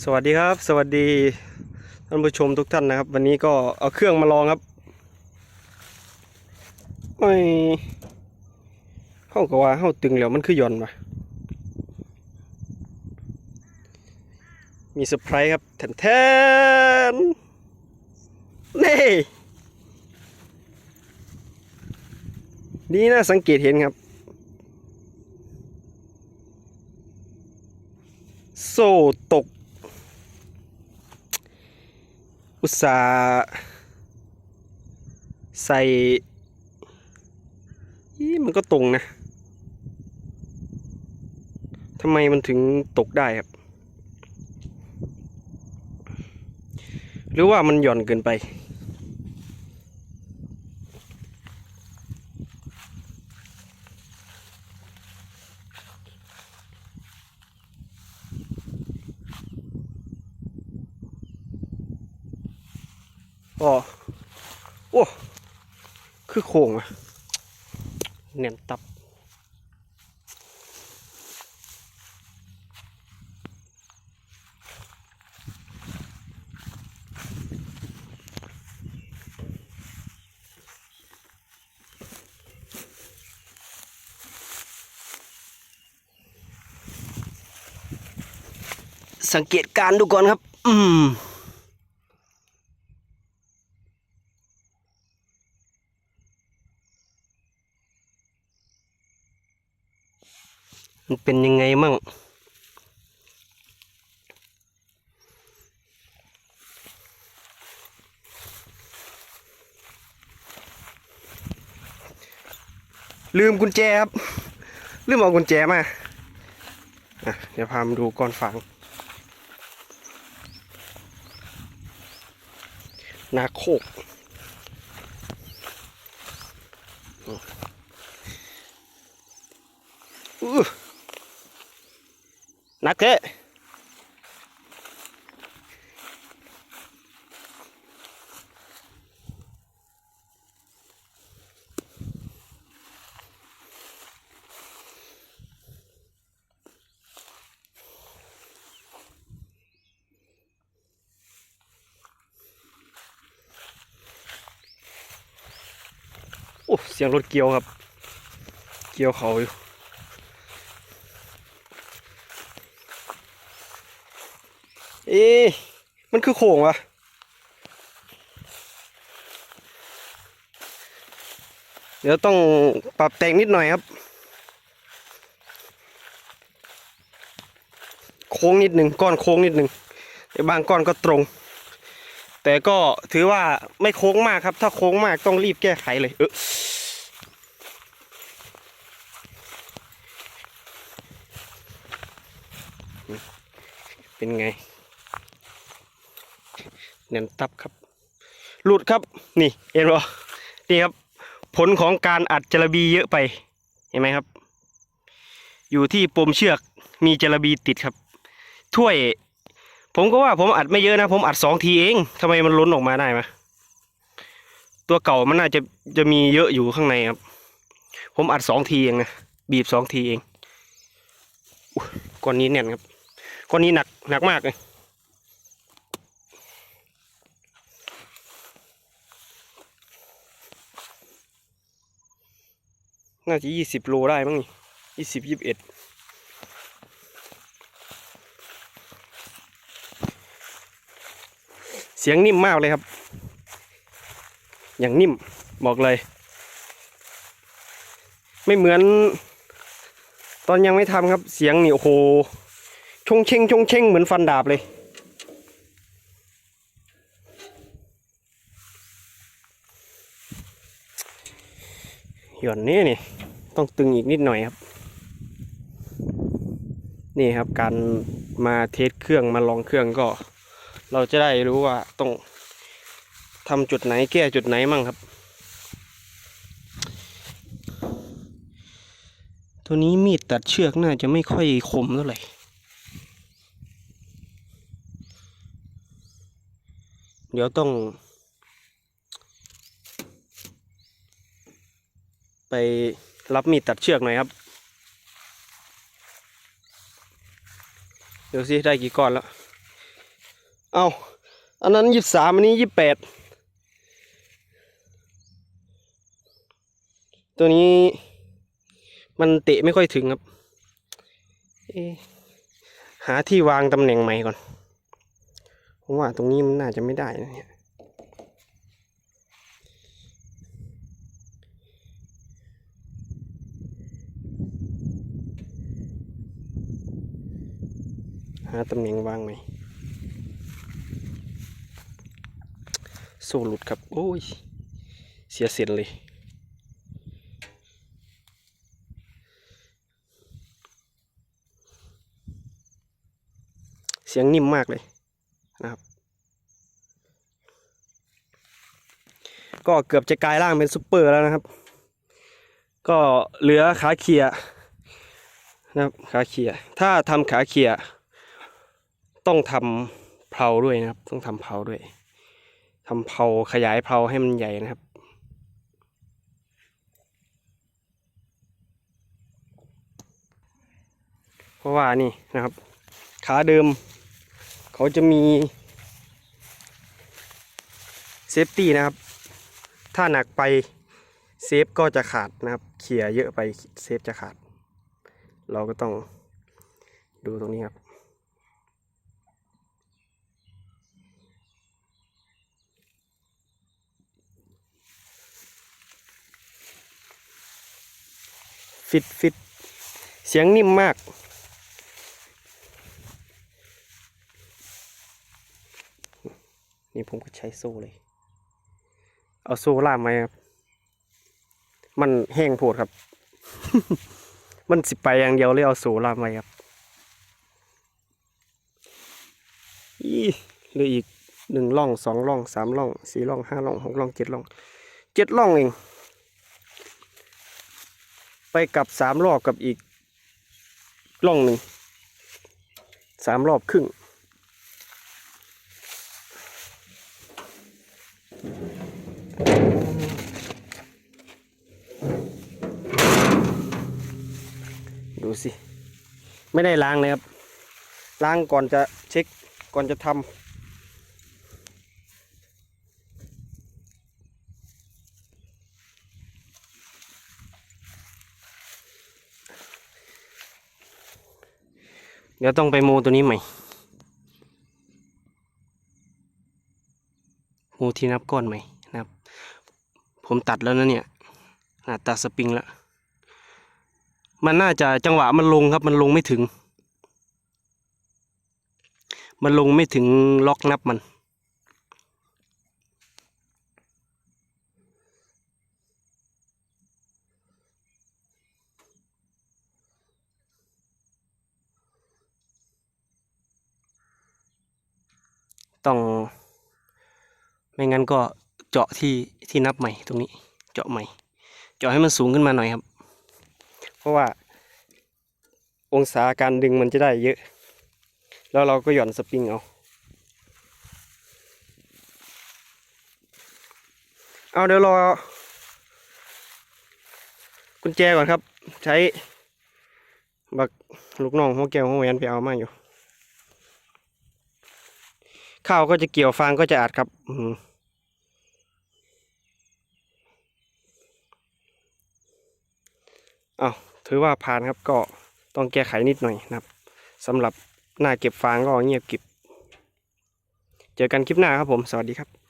สวัสดีครับ สวัสดีท่านผู้ชมทุกท่านนะครับ วันนี้ก็เอาเครื่องมาลองครับไม่เข้ากับว่าเข้าตึงแล้วมันคือย่อนมามีเซอร์ไพรส์ครับแทนแทนๆนี่นี่น่าสังเกตเห็นครับ โซ่ตก อุตสาห์ใส่อีมันก็ตรงนะทำไมมันถึงตกได้ครับ หรือว่ามันหย่อนเกินไป อ๋อโอ้ คือโค้งอะเนียนตับ สังเกตการดูก่อนครับ อืม มันเป็นยังไงมั่ง ลืมกุญแจครับ ลืมเอากุญแจมาอะเดี๋ยวพามาดูก่อนฝังนาโคกอื้อห นักเทะโอ้เสียงรถเกี่ยวครับ เกี่ยวเขาอยู่ เอ๊มันคือโค้งวะเดี๋ยวต้องปรับแต่งนิดหน่อยครับ โค้งนิดหนึ่งก้อนโค้งนิดหนึ่งบางก้อนก็ตรง แต่ก็ถือว่าไม่โค้งมากครับ ถ้าโค้งมากต้องรีบแก้ไขเลยเออเป็นไง เนียนตับครับ หลุดครับนี่เห็นบ่นี่ครับ ผลของการอัดจระบีเยอะไปเห็นไหมครับ อยู่ที่ปมเชือกมีจระบีติดครับ ถ้วย ผมก็ว่าผมอัดไม่เยอะนะ ผมอัดสองทีเองทำไมมันล้นออกมาได้มะตัวเก่ามันน่าจะจะมีเยอะอยู่ข้างในครับ ผมอัดสองทีเองนะบีบสองทีเองก้อนนี้แน่นครับก้อนนี้หนักหนักมากเลย น่าจะยี่สิบโลได้มั้งนี่ยี่สิบยี่สิบเอ็ดเสียงนิ่มมากเลยครับ อย่างนิ่มบอกเลย ไม่เหมือน ตอนยังไม่ทำครับ เสียงนี่โอ้โหชงเชงชงเชงเหมือนฟันดาบเลย หย่อนนี้นี่ต้องตึงอีกนิดหน่อยครับ นี่ครับการมาเทสเครื่องมาลองเครื่องก็ เราจะได้รู้ว่าต้องทำจุดไหนแก้จุดไหนมั่งครับ ตัวนี้มีดตัดเชือกน่าจะไม่ค่อยคมเท่าไหร่เดี๋ยวต้อง ไปรับมีดตัดเชือกหน่อยครับ เดี๋ยวสิได้กี่ก้อนแล้ว เอาอันนั้นยี่สามอันนี้ยี่แปดตัวนี้มันเตะไม่ค่อยถึงครับ หาที่วางตำแหน่งใหม่ก่อน ผมว่าตรงนี้มันน่าจะไม่ได้นะเนี่ย หาตำแหน่งวางไหมโซ่หลุดครับ โอ้ย เสียเสียนเลยเสียงนิ่มมากเลยนะครับ ก็เกือบจะกลายร่างเป็นซุปเปอร์แล้วนะครับ ก็เหลือขาเขียนะครับขาเขียถ้าทำขาเขีย ต้องทำเพลาด้วยนะครับ ต้องทำเพลาด้วยทำเพลาขยายเพลาให้มันใหญ่นะครับ เพราะว่านี่นะครับ ขาเดิม เขาจะมีเซฟตี้นะครับ ถ้าหนักไปเซฟก็จะขาดนะครับเขี่ยเยอะไปเซฟจะขาด เราก็ต้องดูตรงนี้ครับ ฟิตฟิตเสียงนิ่มมาก นี่ผมก็ใช้โซ่เลย เอาโซ่ล่ามไหมครับ มันแห้งโพดครับ มันสิไปอย่างเดียวเลยเอาโซ่ล่ามไว้ครับอีเหลืออีกหนึ่งล่องสองล่องสามล่องสี่ล่องห้าล่องหกล่องเจ็ดล่องเจ็ดล่องเอง ไปกลับสามรอบกับอีกล่องหนึ่งสามรอบครึ่ง ดูสิ ไม่ได้ล้างเลยครับ ล้างก่อนจะเช็คก่อนจะทำ เดี๋ยวต้องไปโมตัวนี้ใหม่โมที่นับก้อนใหม่นะครับ ผมตัดแล้วนะเนี่ยตัดสปริงแล้วมันน่าจะจังหวะมันลงครับมันลงไม่ถึง มันลงไม่ถึงล็อกนับมัน ต้อง ไม่งั้นก็เจาะที่ที่นับใหม่ตรงนี้ เจาะใหม่ เจาะให้มันสูงขึ้นมาหน่อยครับ เพราะว่า องศาการดึงมันจะได้เยอะ แล้วเราก็หย่อนสปริงเอาเอาเดี๋ยวรอกุญแจก่อนครับ ใช้ บักลูกน้องหัวแก้วหัวแหวนไปเอามาอยู่ ข้าวก็จะเกี่ยวฟางก็จะอัดครับอืเอาถือว่าผ่านครับก็ต้องแก้ไขนิดหน่อยนะครับสำหรับหน้าเก็บฟางก็เงียบกริบเจอกันคลิปหน้าครับผม สวัสดีครับ